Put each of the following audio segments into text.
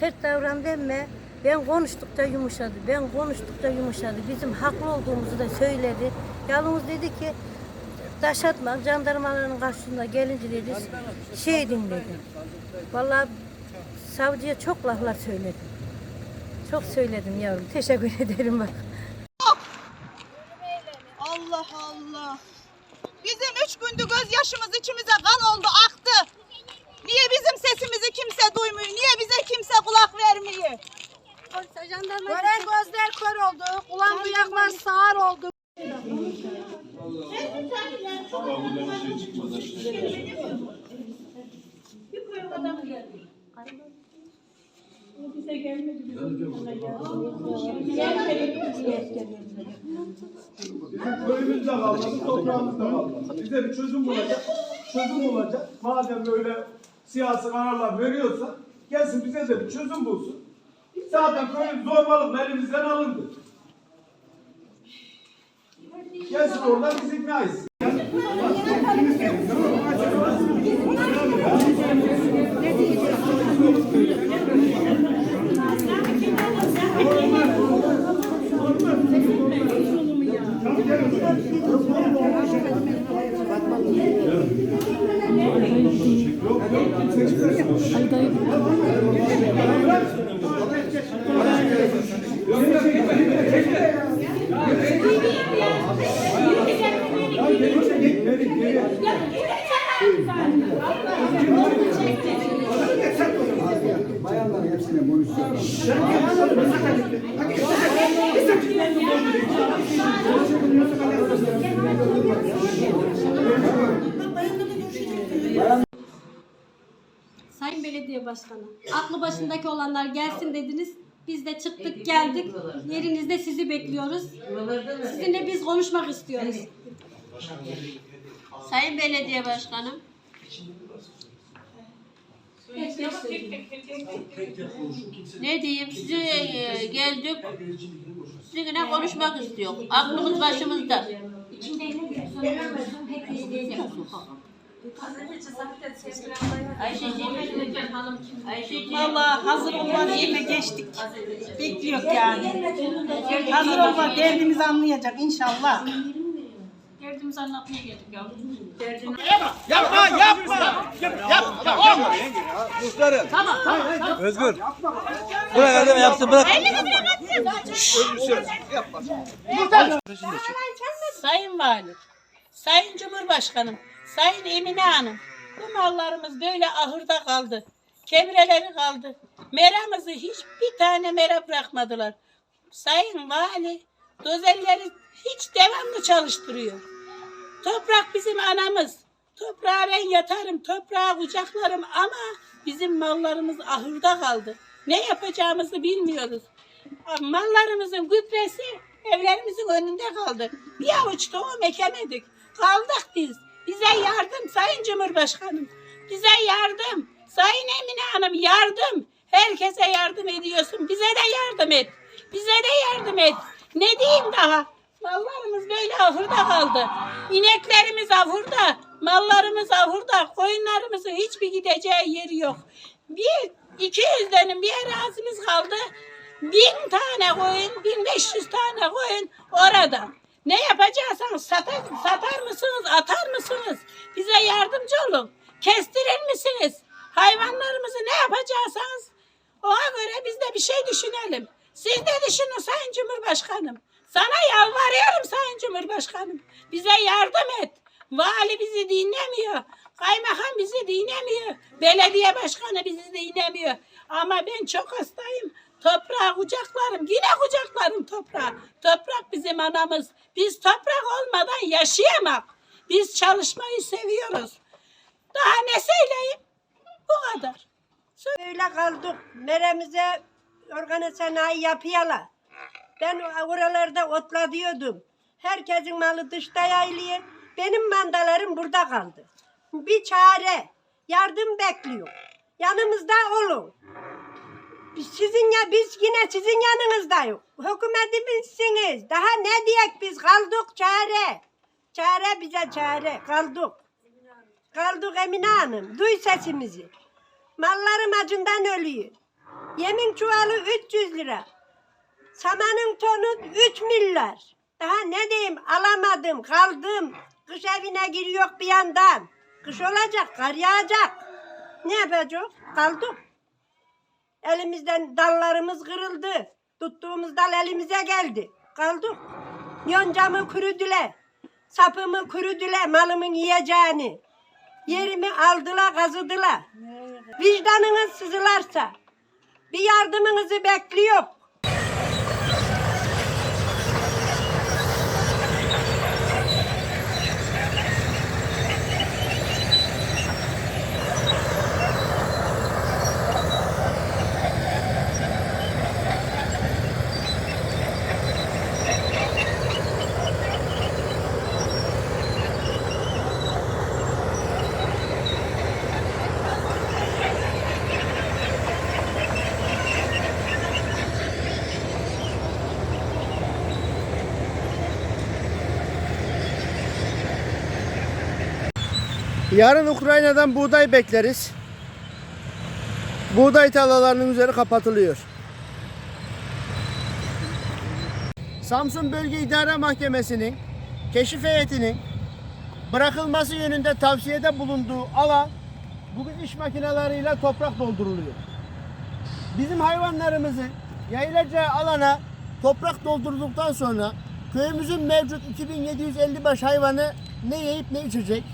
sert davrandı ama ben konuştukça yumuşadı. Ben konuştukça yumuşadı. Bizim haklı olduğumuzu da söyledi. Yalnız dedi ki taş atma jandarmaların karşısında gelince dedi şey dinledi. Vallahi savcıya çok laflar söyledim. Çok söyledim yavrum. Teşekkür ederim bak. Allah Allah. Bizim üç gündür gözyaşımız içimize kan oldu, aktı. Niye bizim sesimizi kimse Köyümüzde kalmadı, toprağımızda kalmadı. Bize bir çözüm bulacak. Çözüm bulacak. Madem böyle siyasi kararlar veriyorsa gelsin bize de bir çözüm bulsun. Zaten köyün zorbalık elimizden alındı. Gelsin oradan biz ikna etsin. dışarıdaydım. Bayanlar hepsine boyun sürüyor. Sayın Belediye Başkanı, aklı başındaki olanlar gelsin dediniz. Biz de çıktık geldik. Yerinizde sizi bekliyoruz. Sizinle biz konuşmak istiyoruz. Sayın Belediye Başkanım. Ne diyeyim size e, geldik. Sizinle konuşmak istiyor. Aklımız başımızda. Ayşeciğim, Ayşeciğim. Vallahi hazır olma yerine geçtik. Bekliyor yani. Hazır olma derdimizi anlayacak inşallah. Derdimizi anlatmaya geldik yavrum. Özgür. Bırak adam yapsın bırak. Sayın Valim, Sayın Cumhurbaşkanım, Sayın Emine Hanım, bu mallarımız böyle ahırda kaldı. Kemreleri kaldı. Meramızı hiçbir tane mera bırakmadılar. Sayın Vali, dozelleri hiç devamlı çalıştırıyor. Toprak bizim anamız. Toprağa ben yatarım, toprağa kucaklarım ama bizim mallarımız ahırda kaldı. Ne yapacağımızı bilmiyoruz. Mallarımızın gübresi evlerimizin önünde kaldı. Bir avuç tohum ekemedik. Kaldık biz. Bize yardım Sayın Cumhurbaşkanım. Bize yardım. Sayın Emine Hanım yardım. Herkese yardım ediyorsun. Bize de yardım et. Bize de yardım et. Ne diyeyim daha? Mallarımız böyle ahırda kaldı. İneklerimiz ahırda. Mallarımız ahırda. Koyunlarımızın hiçbir gideceği yeri yok. Bir 200 dönüm bir arazimiz kaldı. Bin tane koyun, 1500 tane koyun orada. Ne yapacaksanız satar, satar mısınız, atar mısınız? Bize yardımcı olun. Kestirir misiniz? Hayvanlarımızı ne yapacaksanız ona göre biz de bir şey düşünelim. Siz de düşünün Sayın Cumhurbaşkanım. Sana yalvarıyorum Sayın Cumhurbaşkanım. Bize yardım et. Vali bizi dinlemiyor. Kaymakam bizi dinlemiyor. Belediye başkanı bizi dinlemiyor. Ama ben çok hastayım. Toprağı kucaklarım. Yine kucaklarım toprağı. Toprak bizim anamız. Biz toprak olmadan yaşayamak. Biz çalışmayı seviyoruz. Daha ne söyleyeyim? Bu kadar. Öyle kaldık. Meremize organ sanayi yapıyorlar. Ben oralarda otla diyordum. Herkesin malı dışta yayılıyor. Benim mandalarım burada kaldı. Bir çare. Yardım bekliyor. Yanımızda olun. Sizin ya biz yine sizin yanınızdayız. Hükümetimizsiniz. Daha ne diyek biz kaldık çare. Çare bize çare. Kaldık. Kaldık Emine Hanım. Duy sesimizi. Mallarım acından ölüyor. Yemin çuvalı 300 lira. Samanın tonu 3 milyar. Daha ne diyeyim alamadım kaldım. Kış evine giriyor bir yandan. Kış olacak kar yağacak. Ne yapacağız? Kaldık. Elimizden dallarımız kırıldı. Tuttuğumuz dal elimize geldi. Kaldık. Yoncamı kürüdüler. Sapımı kürüdüler malımın yiyeceğini. Yerimi aldılar kazıdılar. Vicdanınız sızılarsa bir yardımınızı bekliyor. Yarın Ukrayna'dan buğday bekleriz. Buğday tarlalarının üzeri kapatılıyor. Samsun Bölge İdare Mahkemesi'nin keşif heyetinin bırakılması yönünde tavsiyede bulunduğu alan bugün iş makineleriyle toprak dolduruluyor. Bizim hayvanlarımızı yayılacağı alana toprak doldurulduktan sonra köyümüzün mevcut 2755 hayvanı ne yiyip ne içecek?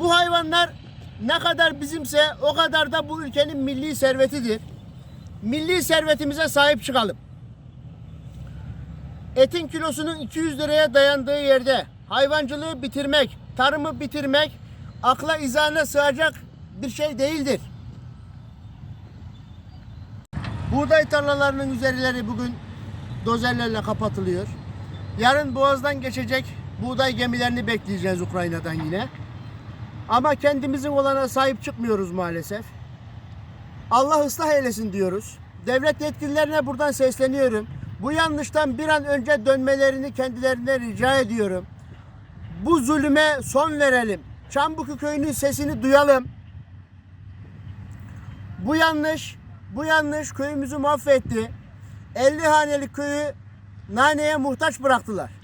Bu hayvanlar ne kadar bizimse o kadar da bu ülkenin milli servetidir. Milli servetimize sahip çıkalım. Etin kilosunun 200 liraya dayandığı yerde hayvancılığı bitirmek, tarımı bitirmek akla izahına sığacak bir şey değildir. Buğday tarlalarının üzerleri bugün dozerlerle kapatılıyor. Yarın boğazdan geçecek buğday gemilerini bekleyeceğiz Ukrayna'dan yine. Ama kendimizin olana sahip çıkmıyoruz maalesef. Allah ıslah eylesin diyoruz. Devlet yetkililerine buradan sesleniyorum. Bu yanlıştan bir an önce dönmelerini kendilerine rica ediyorum. Bu zulüme son verelim. Çambuku köyünün sesini duyalım. Bu yanlış, bu yanlış köyümüzü mahvetti. 50 hanelik köyü naneye muhtaç bıraktılar.